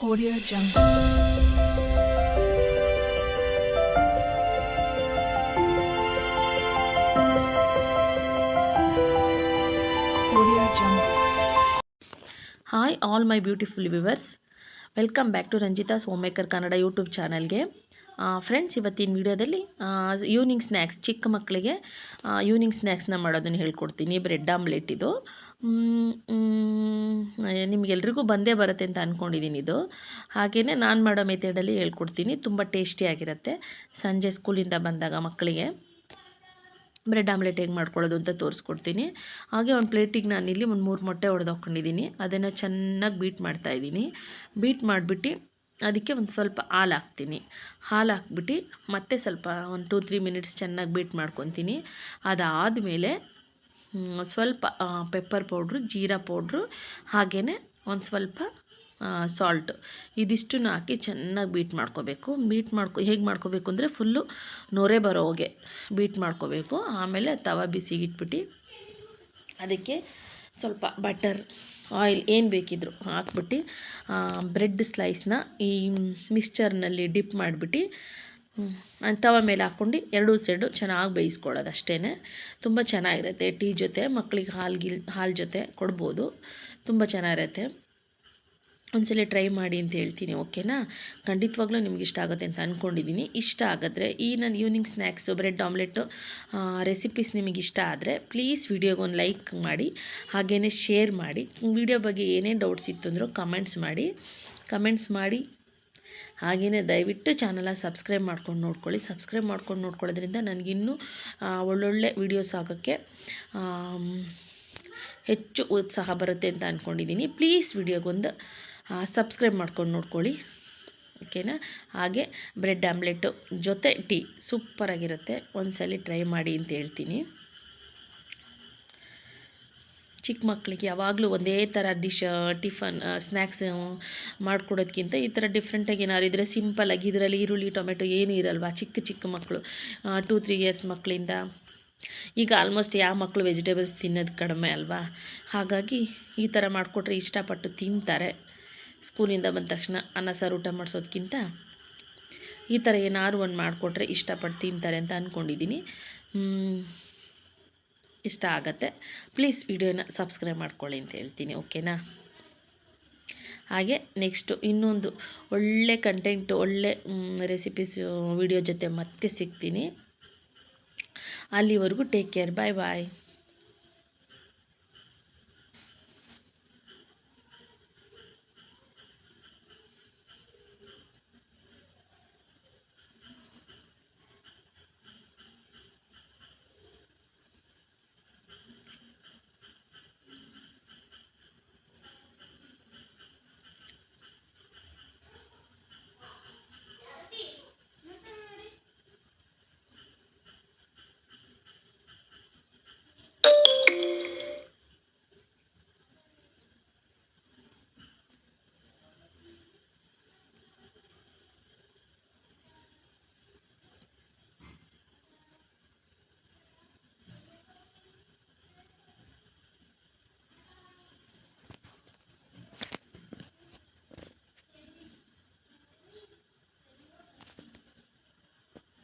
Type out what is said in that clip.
Audio Jungle. Hi all my beautiful viewers welcome back to Ranjita Somekar maker Kannada YouTube ಚಾನಲ್ಗೆ friends ಇವತ್ತಿನ ವೀಡಿಯೋದಲ್ಲಿ evening snacks ಚಿಕ್ಕ ಮಕ್ಕಳಿಗೆ evening ಸ್ನ್ಯಾಕ್ಸ್ನ ಮಾಡೋದನ್ನು ಹೇಳ್ಕೊಡ್ತೀನಿ. ಬ್ರೆಡ್ ಆಮ್ಲೆಟ್ ಇದು. ನಿಮಗೆಲ್ರಿಗೂ ಬಂದೇ ಬರುತ್ತೆ ಅಂತ ಅಂದ್ಕೊಂಡಿದ್ದೀನಿ ಇದು. ಹಾಗೆಯೇ ನಾನು ಮಾಡೋ ಮೆಥಡಲ್ಲಿ ಹೇಳ್ಕೊಡ್ತೀನಿ. ತುಂಬ ಟೇಸ್ಟಿಯಾಗಿರುತ್ತೆ ಸಂಜೆ ಸ್ಕೂಲಿಂದ ಬಂದಾಗ ಮಕ್ಕಳಿಗೆ. ಬ್ರೆಡ್ ಆಮ್ಲೆಟ್ ಹೇಗೆ ಮಾಡ್ಕೊಳ್ಳೋದು ಅಂತ ತೋರಿಸ್ಕೊಡ್ತೀನಿ. ಹಾಗೆ ಒಂದು ಪ್ಲೇಟಿಗೆ ನಾನು ಇಲ್ಲಿ ಒಂದು ಮೂರು ಮೊಟ್ಟೆ ಹೊಡೆದು ಹಾಕ್ಕೊಂಡಿದ್ದೀನಿ ಅದನ್ನು ಚೆನ್ನಾಗಿ ಬೀಟ್ ಮಾಡ್ತಾಯಿದ್ದೀನಿ ಬೀಟ್ ಮಾಡಿಬಿಟ್ಟು ಅದಕ್ಕೆ ಒಂದು ಸ್ವಲ್ಪ ಹಾಲು ಹಾಕ್ತೀನಿ. ಹಾಲು ಹಾಕ್ಬಿಟ್ಟು ಮತ್ತೆ ಸ್ವಲ್ಪ ಒಂದು ಟೂ, ತ್ರೀ ಮಿನಿಟ್ಸ್ ಚೆನ್ನಾಗಿ ಬೀಟ್ ಮಾಡ್ಕೊತೀನಿ. ಅದಾದಮೇಲೆ ಸ್ವಲ್ಪ ಪೆಪ್ಪರ್ ಪೌಡ್ರು ಜೀರಾ ಪೌಡ್ರು ಹಾಗೇ ಒಂದು ಸ್ವಲ್ಪ ಸಾಲ್ಟ್ ಇದಿಷ್ಟನ್ನು ಹಾಕಿ ಚೆನ್ನಾಗಿ ಬೀಟ್ ಮಾಡ್ಕೋಬೇಕು. ಬೀಟ್ ಮಾಡ್ಕೊ, ಹೇಗೆ ಮಾಡ್ಕೋಬೇಕು ಅಂದರೆ ಫುಲ್ಲು ನೊರೆ ಬರೋ ಹಾಗೆ ಬೀಟ್ ಮಾಡ್ಕೋಬೇಕು. ಆಮೇಲೆ ತವ ಬಿಸಿಗೆ ಇಟ್ಬಿಟ್ಟು ಅದಕ್ಕೆ ಸ್ವಲ್ಪ ಬಟರ್ ಆಯಿಲ್ ಏನು ಬೇಕಿದ್ರು ಹಾಕ್ಬಿಟ್ಟು ಬ್ರೆಡ್ ಸ್ಲೈಸ್ನ ಈ ಮಿಕ್ಸ್ಚರ್ನಲ್ಲಿ ಡಿಪ್ ಮಾಡಿಬಿಟ್ಟು ತವ ಮೇಲೆ ಹಾಕ್ಕೊಂಡು ಎರಡೂ ಸೈಡು ಚೆನ್ನಾಗಿ ಬೇಯಿಸ್ಕೊಳ್ಳೋದು ಅಷ್ಟೇ ತುಂಬ ಚೆನ್ನಾಗಿರುತ್ತೆ ಟೀ ಜೊತೆ ಮಕ್ಕಳಿಗೆ ಹಾಲು ಗಿಲ್, ಹಾಲು ಜೊತೆ ಕೊಡ್ಬೋದು. ತುಂಬ ಚೆನ್ನಾಗಿರುತ್ತೆ. ಒಂದ್ಸಲ ಟ್ರೈ ಮಾಡಿ ಅಂತ ಹೇಳ್ತೀನಿ, ಓಕೆನಾ? ಖಂಡಿತವಾಗ್ಲೂ ನಿಮ್ಗೆ ಇಷ್ಟ ಆಗುತ್ತೆ ಅಂತ ಅಂದ್ಕೊಂಡಿದ್ದೀನಿ ಇಷ್ಟ ಆಗಿದ್ರೆ ಈ ನನ್ನ evening snacks bread omelette recipes ನಿಮಗೆ ಇಷ್ಟ ಆದರೆ ಪ್ಲೀಸ್ ವಿಡಿಯೋಗೆ ಒಂದು ಲೈಕ್ ಮಾಡಿ ಹಾಗೆಯೇ ಶೇರ್ ಮಾಡಿ. ವಿಡಿಯೋ ಬಗ್ಗೆ ಏನೇ ಡೌಟ್ಸ್ ಇತ್ತು ಅಂದರೂ ಕಮೆಂಟ್ಸ್ ಮಾಡಿ. ಕಮೆಂಟ್ಸ್ ಮಾಡಿ ಹಾಗೆಯೇ ದಯವಿಟ್ಟು ಚಾನಲ ಸಬ್ಸ್ಕ್ರೈಬ್ ಮಾಡ್ಕೊಂಡು ನೋಡ್ಕೊಳ್ಳಿ. ಸಬ್ಸ್ಕ್ರೈಬ್ ಮಾಡ್ಕೊಂಡು ನೋಡ್ಕೊಳ್ಳೋದ್ರಿಂದ ನನಗಿನ್ನೂ ಒಳ್ಳೊಳ್ಳೆ ವೀಡಿಯೋಸ್ ಆಗೋಕ್ಕೆ ಹೆಚ್ಚು ಉತ್ಸಾಹ ಬರುತ್ತೆ ಅಂತ ಅಂದ್ಕೊಂಡಿದ್ದೀನಿ ಪ್ಲೀಸ್ ವಿಡಿಯೋಗೊಂದು ಸಬ್ಸ್ಕ್ರೈಬ್ ಮಾಡ್ಕೊಂಡು ನೋಡ್ಕೊಳ್ಳಿ. ಓಕೆನಾ? ಹಾಗೆ ಬ್ರೆಡ್ ಆಮ್ಲೆಟ್ಟು ಜೊತೆ ಟೀ ಸೂಪರಾಗಿರುತ್ತೆ. ಒಂದ್ಸಲ ಟ್ರೈ ಮಾಡಿ ಅಂತ ಹೇಳ್ತೀನಿ. ಚಿಕ್ಕ ಮಕ್ಕಳಿಗೆ ಯಾವಾಗಲೂ ಒಂದೇ ಥರ ಡಿಶ್, ಟಿಫನ್ ಸ್ನ್ಯಾಕ್ಸ್ ಮಾಡ್ಕೊಡೋದ್ಕಿಂತ ಈ ಥರ ಡಿಫ್ರೆಂಟಾಗಿ ಏನಾದ್ರು ಇದ್ದರೆ ಸಿಂಪಲ್ಲಾಗಿ ಇದರಲ್ಲಿ ಈರುಳ್ಳಿ, ಟೊಮೆಟೊ ಏನೂ ಇರಲ್ವಾ? ಚಿಕ್ಕ ಚಿಕ್ಕ ಮಕ್ಕಳು ಟೂ ತ್ರೀ ಇಯರ್ಸ್ ಮಕ್ಕಳಿಂದ ಈಗ ಆಲ್ಮೋಸ್ಟ್ ಯಾವ ಮಕ್ಕಳು ವೆಜಿಟೇಬಲ್ಸ್ ತಿನ್ನೋದು ಕಡಿಮೆ ಅಲ್ವಾ? ಹಾಗಾಗಿ ಈ ಥರ ಮಾಡಿಕೊಟ್ರೆ ಇಷ್ಟಪಟ್ಟು ತಿಂತಾರೆ. ಸ್ಕೂಲಿಂದ ಬಂದ ತಕ್ಷಣ ಅನ್ನ, ಸಾರು, ಊಟ ಮಾಡಿಸೋದಕ್ಕಿಂತ ಈ ಥರ ಏನಾದ್ರು ಒಂದು ಮಾಡಿಕೊಟ್ರೆ ಇಷ್ಟಪಟ್ಟು ತಿಂತಾರೆ ಅಂತ ಅಂದ್ಕೊಂಡಿದ್ದೀನಿ ಇಷ್ಟ ಆಗುತ್ತೆ. ಪ್ಲೀಸ್ ವಿಡಿಯೋನ ಸಬ್ಸ್ಕ್ರೈಬ್ ಮಾಡ್ಕೊಳ್ಳಿ ಅಂತ ಹೇಳ್ತೀನಿ ಓಕೆನಾ ಹಾಗೆ ನೆಕ್ಸ್ಟು ಇನ್ನೊಂದು ಒಳ್ಳೆ ಕಂಟೆಂಟು ಒಳ್ಳೆ ರೆಸಿಪೀಸ್ ವಿಡಿಯೋ ಜೊತೆ ಮತ್ತೆ ಸಿಗ್ತೀನಿ. ಅಲ್ಲಿವರೆಗೂ ಟೇಕ್ ಕೇರ್ ಬಾಯ್ ಬಾಯ್